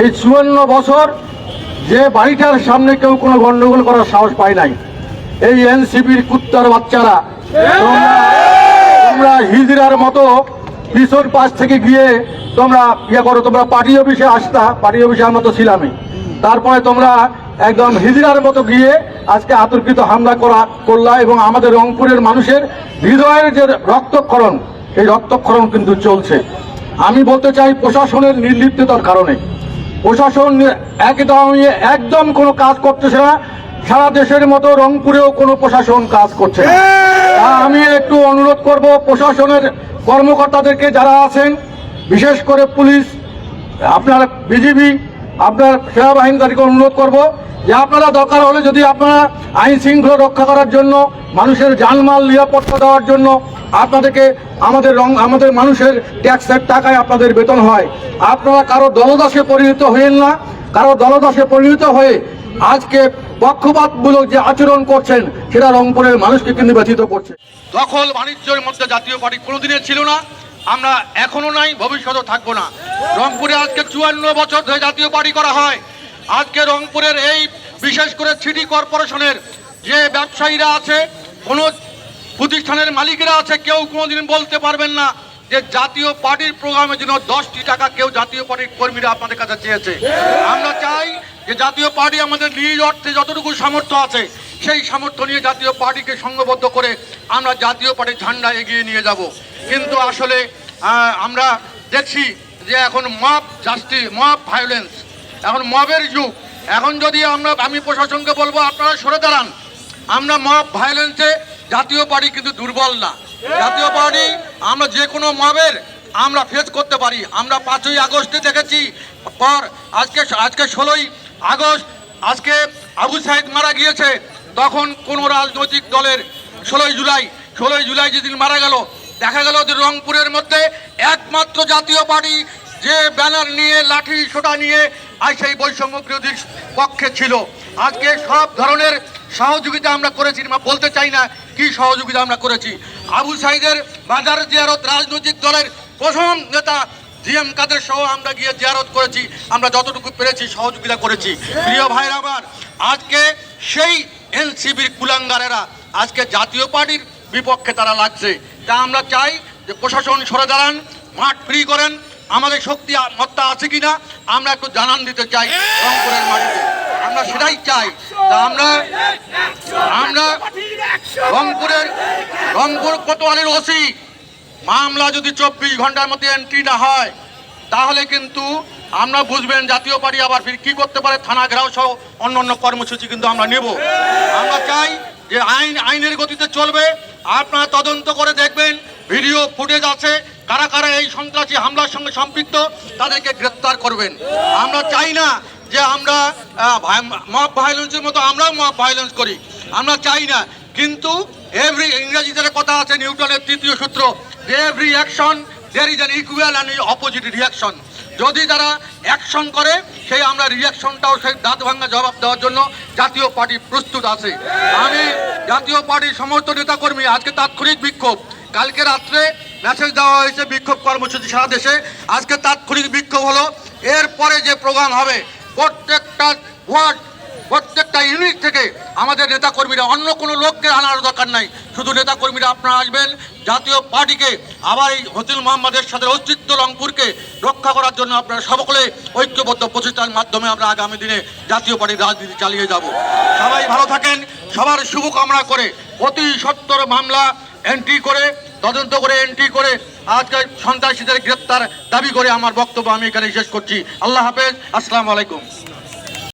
এই চুয়ান্ন বছর যে বাড়িটার সামনে কেউ কোনো গন্ডগোল করার সাহস পায় নাই। এই এনসিপির কুত্তার বাচ্চারা, তোমরা হিজরার মতো পিছন পাশ থেকে গিয়ে তোমরা ইয়ে করো, তোমরা পার্টি অফিসে আসতা, পার্টি অফিসে আমরা তো ছিলামই। তারপরে তোমরা একদম হিজরার মতো গিয়ে আজকে আতর্কিত হামলা করা, করলা এবং আমাদের রংপুরের মানুষের হৃদয়ের যে রক্তক্ষরণ এই রক্তক্ষরণ কিন্তু চলছে। আমি বলতে চাই প্রশাসনের নির্লিপ্ততার কারণে। প্রশাসন একদম একদম কোনো কাজ করতেছে না। সারা দেশের মতো রংপুরেও কোনো প্রশাসন কাজ করছে না। আমি একটু অনুরোধ করব প্রশাসনের কর্মকর্তাদেরকে যারা আছেন বিশেষ করে পুলিশ আপনার বিজিবি আপনার সেনাবাহিনী তাদেরকে অনুরোধ করব যে আপনারা দরকার হলে যদি আপনারা আইন শৃঙ্খলা রক্ষা করার জন্য, মানুষের জানমাল নিরাপত্তা দেওয়ার জন্য আপনাদেরকে আমাদের রং, আমাদের মানুষের ট্যাক্সের টাকায় আপনাদের বেতন হয়। আপনারা কারও দলদাসে পরিণত হয়েন না, কারও দলদাসে পরিণত হয়ে আজকে পক্ষপাতমূলক যে আচরণ করছেন, সেটা রংপুরের মানুষকে কিন্তু ব্যথিত করছে। দখল বাণিজ্যের মধ্যে জাতীয় পার্টি কোনোদিনের ছিল না, আমরা এখনও নাই, ভবিষ্যতেও থাকব না। রংপুরে আজকে চুয়ান্ন বছর ধরে জাতীয় পার্টি করা হয়। আজকে রংপুরের এই বিশেষ করে সিটি কর্পোরেশনের যে ব্যবসায়ীরা আছে, কোনো প্রতিষ্ঠানের মালিকেরা আছে, কেউ কোনোদিন বলতে পারবেন না যে জাতীয় পার্টির প্রোগ্রামের জন্য দশটি টাকা কেউ জাতীয় পার্টির কর্মীরা আপনাদের কাছে চেয়েছে। আমরা চাই যে জাতীয় পার্টি আমাদের নিজ অর্থে যতটুকু সামর্থ্য আছে, সেই সামর্থ্য নিয়ে জাতীয় পার্টিকে সংঘবদ্ধ করে আমরা জাতীয় পার্টির ঝান্ডা এগিয়ে নিয়ে যাব। কিন্তু আসলে আমরা দেখছি যে এখন মব জাস্টি মব ভায়োলেন্স এখন মবের যুগ। এখন যদি আমরা আমি প্রশাসনকে বলব, আপনারা সরে দাঁড়ান। আমরা মব ভায়োলেন্সে জাতীয় পার্টি কিন্তু দুর্বল না। জাতীয় পার্টি, আমরা যে কোনো মবের আমরা ফেস করতে পারি। আমরা পাঁচই আগস্টে দেখেছি, পর আজকে আজকে ষোলোই আগস্ট, আজকে আবু সাইদ মারা গিয়েছে। তখন কোনো রাজনৈতিক দলের ষোলোই জুলাই ষোলোই জুলাই যেদিন মারা গেল, দেখা গেল যে রংপুরের মধ্যে একমাত্র জাতীয় পার্টি, যে ব্যানার নিয়ে, লাঠি, সোটা নিয়ে আজ সেই বৈষম্য বিরোধীর পক্ষে ছিল। আজকে সব ধরনের সহযোগিতা আমরা করেছি বলতে চাই না কি সহযোগিতা আমরা করেছি। আবু সাইদের বাজার জিয়ারত রাজনৈতিক দলের প্রথম নেতা জিএম কাদের সহ আমরা গিয়ে জিয়ারত করেছি। আমরা যতটুকু পেরেছি সহযোগিতা করেছি। প্রিয় ভাইরা আমার, আজকে সেই এনসিবির কুলাঙ্গারেরা, আজকে জাতীয় পার্টির বিপক্ষে তারা লাগছে। তা আমরা চাই যে প্রশাসন সরে দাঁড়ান, মাঠ ফ্রি করেন। আমাদের শক্তি মত্তা আছে কিনা আমরা একটু জানান দিতে চাই রংপুরের মাটিতে। আমরা সেটাই চাই তা আমরা আমরা রংপুরের রংপুর কোতোয়ালির ওসি। মামলা যদি চব্বিশ ঘণ্টার মধ্যে এন্ট্রি না হয়, তাহলে কিন্তু আমরা বুঝবেন জাতীয় পার্টি আবার ফির কি করতে পারে, থানা ঘেরাও সহ অন্য অন্য কর্মসূচি কিন্তু আমরা নেব। আমরা চাই যে আইন আইনের গতিতে চলবে। আপনারা তদন্ত করে দেখবেন, ভিডিও ফুটেজ আছে। কারা কারা এই সন্ত্রাসী হামলার সঙ্গে সম্পৃক্ত, তাদেরকে গ্রেপ্তার করবেন। আমরা চাই না যে আমরা মব ভায়োলেন্সের মতো আমরাও মব ভায়োলেন্স করি। আমরা চাই না। কিন্তু এভরি ইংরেজিতে কথা আছে, নিউটনের তৃতীয় সূত্র, যে every action there is an equal and opposite reaction যদি তারা অ্যাকশন করে, সেই আমরা রিয়াকশনটাও সেই দাঁত ভাঙা জবাব দেওয়ার জন্য জাতীয় পার্টি প্রস্তুত আছে। আমি জাতীয় পার্টির সমস্ত নেতাকর্মী, আজকে তাৎক্ষণিক বিক্ষোভ। কালকে রাত্রে মেসেজ দেওয়া হয়েছে বিক্ষোভ কর্মসূচি সারা দেশে। আজকে তাৎক্ষণিক বিক্ষোভ হলো। এরপরে যে প্রোগ্রাম হবে, প্রত্যেকটা ওয়ার্ড, প্রত্যেকটা ইউনিট থেকে আমাদের নেতাকর্মীরা, অন্য কোনো লোককে আনার দরকার নাই। শুধু নেতাকর্মীরা আপনারা আসবেন, জাতীয় পার্টিকে, আবার এই হতিল মোহাম্মদের সাথে অস্তিত্ব রংপুরকে রক্ষা করার জন্য আপনারা সকলে ঐক্যবদ্ধ প্রচেষ্টার মাধ্যমে আমরা আগামী দিনে জাতীয় পার্টির রাজনীতি চালিয়ে যাব। সবাই ভালো থাকেন। সবার শুভকামনা করে অতি সত্তর মামলা এন্ট্রি করে তদন্ত করে এন্ট্রি করে আজকে সন্ত্রাসীদের গ্রেপ্তার দাবি করে আমার বক্তব্য আমি এখানে শেষ করছি। আল্লাহ হাফেজ। আসসালামু আলাইকুম।